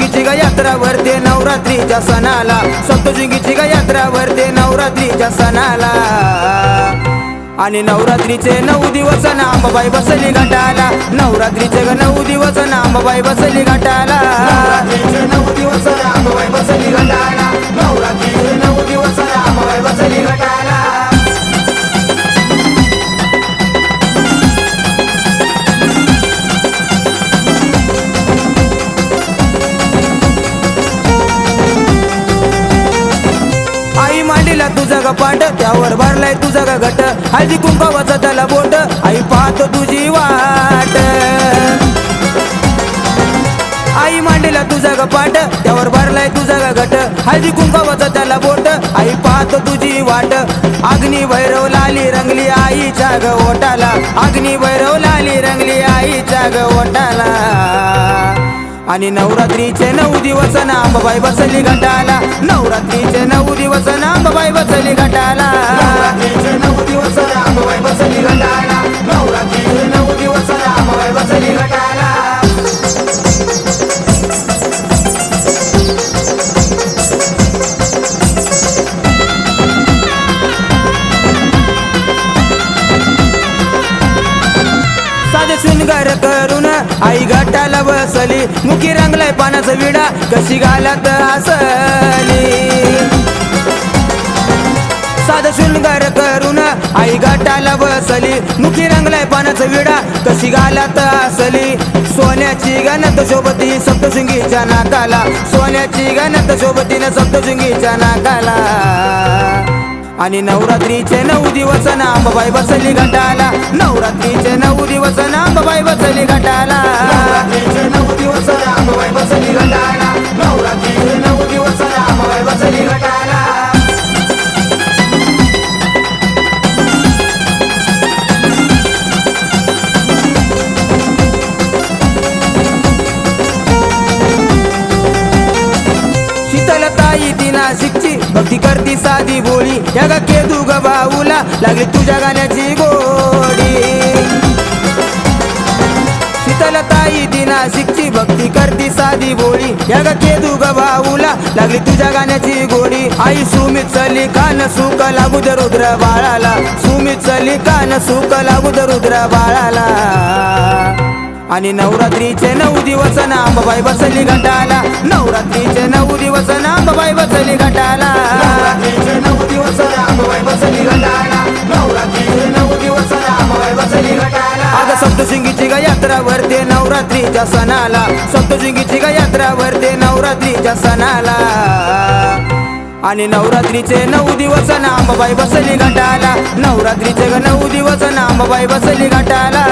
यात्रा भरते नवरात्रीच्या सणाला? सप्तशृंगीची ग यात्रा भरते नवरात्रीच्या सणाला? आणि नवरात्रीचे नऊ दिवस नामबाई बसली घाटाला. नवरात्रीचे ग नऊ दिवस नामबाई बसली घाटाला. दिला तुझा ग पाठ त्यावर भरलाय तुझा ग घट. हळदी कुंकावाचा त्याला बोट आई पाहतो तुझी वाट. आई मांडीला तुझा ग पाठ त्यावर भरलाय तुझा ग घट. हळदी कुंकावाचा त्याला बोट आई पाहतो तुझी वाट. अग्नी भैरव लाली रंगली आईच्या ग ओटाला अग्नी भैरव लाली रंगली आईच्या ग ओटाला आणि नवरात्रीचे नऊ दिवस ना नांबाबाई बसली घटाला. घर करून आई गटाला बसली. मुखी रंगलाय पानाचा विडा कशी घालत हसली. साध शृंगार करून आई गटाला बसली. मुखी रंगलाय पानाचा विडा कशी घालत असली सोन्याची गणत शोभती सप्तशृंगीच्या नाकाला. सोन्याची गणत शोभतीनं सप्तशृंगीच्या नाकाला. आणि नवरात्रीचे नऊ दिवस नांबाबाई बसली घटाला नवरात्रीचे नऊ दिवस नांबाबाई बसली घटाला भक्ती करती साधी बोळी या गा केदू ग भाऊला लागली तुझ्या गाण्याची गोडी. शीतलताई दिना शिकची भक्ती करती साधी बोळी या गा केदू ग भाऊला लागली तुझ्या गाण्याची गोडी. आई सुमित चली कान सुक लागू दे रुद्र बाळाला. सुमित चली कान सुक लागू दे रुद्र बाळाला. आणि नवरात्रीचे नऊ दिवस नांबाबाई बसली घटाला नवरात्रीचे नऊ दिवस नांबाबाई बसली घटाला नवरात्रीचे नऊ दिवस रामबाई बसली घटाला नवरात्रीचे नऊ दिवस रामबाई बसली घटाला अग सप्तशृंगीची ग यात्रा भरते नवरात्रीच्या सणाला. सप्तशृंगीची ग यात्रा भरते नवरात्रीच्या सणाला. आणि नवरात्रीचे नऊ दिवस नांबाबाई बसली घटाला नवरात्रीचे ग नऊ दिवस नांबाबाई बसली घटाला